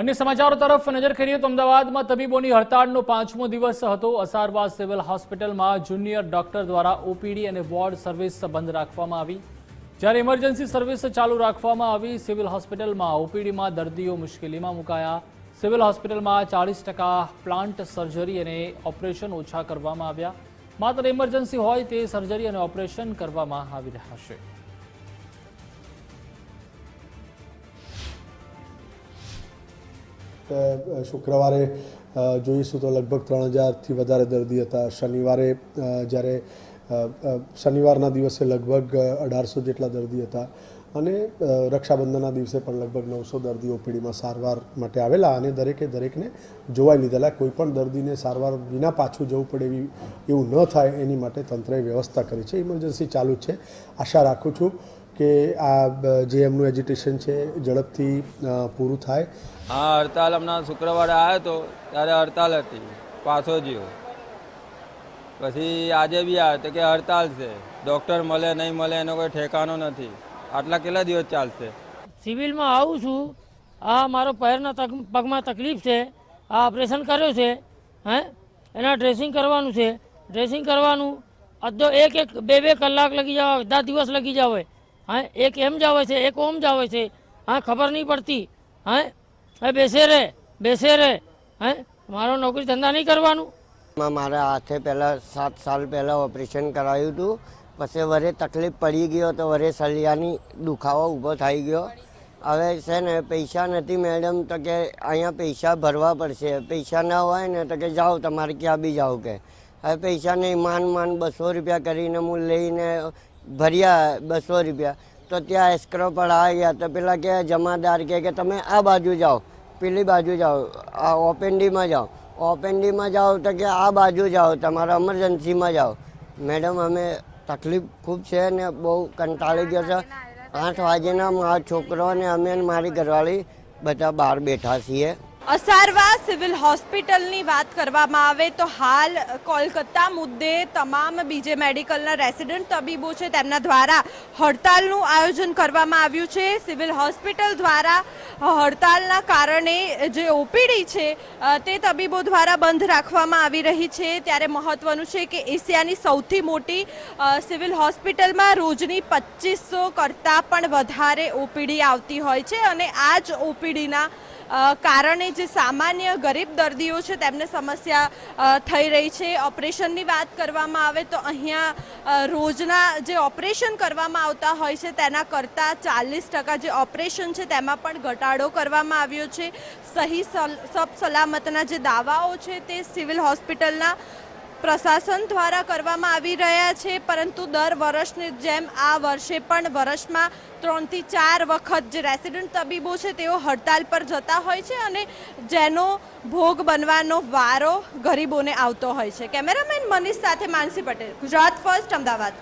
અન્ય સમાચારો તરફ નજર કરીએ તો અમદાવાદમાં તબીબોની હડતાળનો પાંચમો દિવસ હતો. અસારવા સિવિલ હોસ્પિટલમાં જુનિયર ડોક્ટર દ્વારા ઓપીડી અને વોર્ડ સર્વિસ બંધ રાખવામાં આવી. જ્યારે ઇમરજન્સી સર્વિસ ચાલુ રાખવામાં આવી, સિવિલ હોસ્પિટલમાં ઓપીડીમાં દર્દીઓ મુશ્કેલીમાં મુકાયા. સિવિલ હોસ્પિટલમાં ચાલીસ ટકા પ્લાન્ટ સર્જરી અને ઓપરેશન ઓછા કરવામાં આવ્યા. માત્ર ઇમરજન્સી હોય તે સર્જરી અને ઓપરેશન કરવામાં આવી રહ્યા છે. શુક્રવારે જોઈશું તો લગભગ ત્રણ હજારથી વધારે દર્દી હતા. શનિવારે જ્યારે શનિવારના દિવસે લગભગ અઢારસો જેટલા દર્દી હતા. અને રક્ષાબંધનના દિવસે પણ લગભગ નવસો દર્દી ઓપીડીમાં સારવાર માટે આવેલા અને દરેકે દરેકને જોવાઈ લીધેલા કોઈ પણ દર્દીને સારવાર વિના પાછું જવું પડે એવી, એવું ન થાય એની માટે તંત્રએ વ્યવસ્થા કરી છે. ઇમરજન્સી ચાલુ છે. આશા રાખું છું કે આ જે એમનું એજ્યુટેશન છે ઝડપથી પૂરું થાય? હા હડતાલ હમણાં શુક્રવારે આવ્યો હતો ત્યારે હડતાલ હતી પાછો જ્યો પછી આજે બી આવ્યો તો કે હડતાલ છે. ડૉક્ટર મળે નહીં મળે એનો કોઈ ઠેકાનો નથી. આટલા કેટલા દિવસ ચાલશે? સિવિલમાં આવું છું. આ મારો પહેરના તક- પગમાં તકલીફ છે. આ ઓપરેશન કર્યો છે. હે? એના ડ્રેસિંગ કરવાનું છે. ડ્રેસિંગ કરવાનું અડધો એક એક બે બે કલાક લગી જાવ અડધા દિવસ લગી જાવે હે, એક એમ જાવે છે, એક ઓમ જાવે છે. હા, ખબર નહીં પડતી. હા, હે, બેસે રે બેસે રે. હે, મારો નોકરી ધંધા નહીં કરવાનું. મારા હાથે પહેલાં સાત સાલ પહેલાં ઓપરેશન કરાવ્યું હતું પછી વરે તકલીફ પડી ગયો તો વરે સળિયાની દુખાવો ઊભો થઈ ગયો. હવે છે ને પૈસા નથી મેડમ તો કે અહીંયા પૈસા ભરવા પડશે. પૈસા ના હોય ને તો કે જાઓ તમારે ક્યાં બી જાઓ કે. હવે પૈસા નહીં માન માન બસો રૂપિયા કરીને હું લઈને ભર્યા બસો રૂપિયા. તો ત્યાં એસ્ક્રો પર આવી ગયા તો પેલા કે જમાદાર કહે કે તમે આ બાજુ જાઓ, પેલી બાજુ જાઓ, આ ઓપેન્ડીમાં જાઓ. ઓપેન્ડીમાં જાઓ તો કે આ બાજુ જાઓ, તમારા એમરજન્સીમાં જાઓ. મેડમ, અમે તકલીફ ખૂબ છે ને બહુ કંટાળી ગયો છે. આઠ વાગ્યાના મારા છોકરો અને અમે મારી ઘરવાળી બધા બહાર બેઠા છીએ. અસારવા સિવિલ હોસ્પિટલની વાત કરવામાં આવે તો હાલ કોલકાતા મુદ્દે તમામ બીજે મેડિકલના રેસિડન્ટ તબીબો છે તેમના દ્વારા હડતાલનું આયોજન કરવામાં આવ્યું છે. સિવિલ હોસ્પિટલ દ્વારા હડતાલના કારણે જે ઓપીડી છે તે તબીબો દ્વારા બંધ રાખવામાં આવી રહી છે. ત્યારે મહત્વનું છે કે એશિયાની સૌથી મોટી સિવિલ હોસ્પિટલમાં રોજની પચીસો કરતાં પણ વધારે ઓપીડી આવતી હોય છે અને આ જ ઓપીડીના કારણે જે સામાન્ય ગરીબ દર્દીઓ છે, તેમને સમસ્યા થઈ રહી છે. ઓપરેશનની વાત કરવામાં આવે તો અહીંયા રોજના જે ઓપરેશન કરવામાં આવતા હોય છે, તેના કરતાં ચાલીસ ટકા જે ઓપરેશન છે, તેમાં પણ ઘટાડો કરવામાં આવ્યો છે. સહી સબ સલામતના જે દાવાઓ છે, તે સિવિલ હોસ્પિટલના પ્રશાસન દ્વારા કરવામાં આવી રહ્યા છે, પરંતુ દર વર્ષની જેમ આ વર્ષે પણ વર્ષમાં ત્રણથી ચાર વખત જે રેસિડન્ટ તબીબો છે તેઓ હડતાલ પર જતા હોય છે અને જેનો ભોગ બનવાનો વારો ગરીબોને આવતો હોય છે. કેમેરામેન મનીષ સાથે માનસી પટેલ, ગુજરાત ફર્સ્ટ, અમદાવાદ.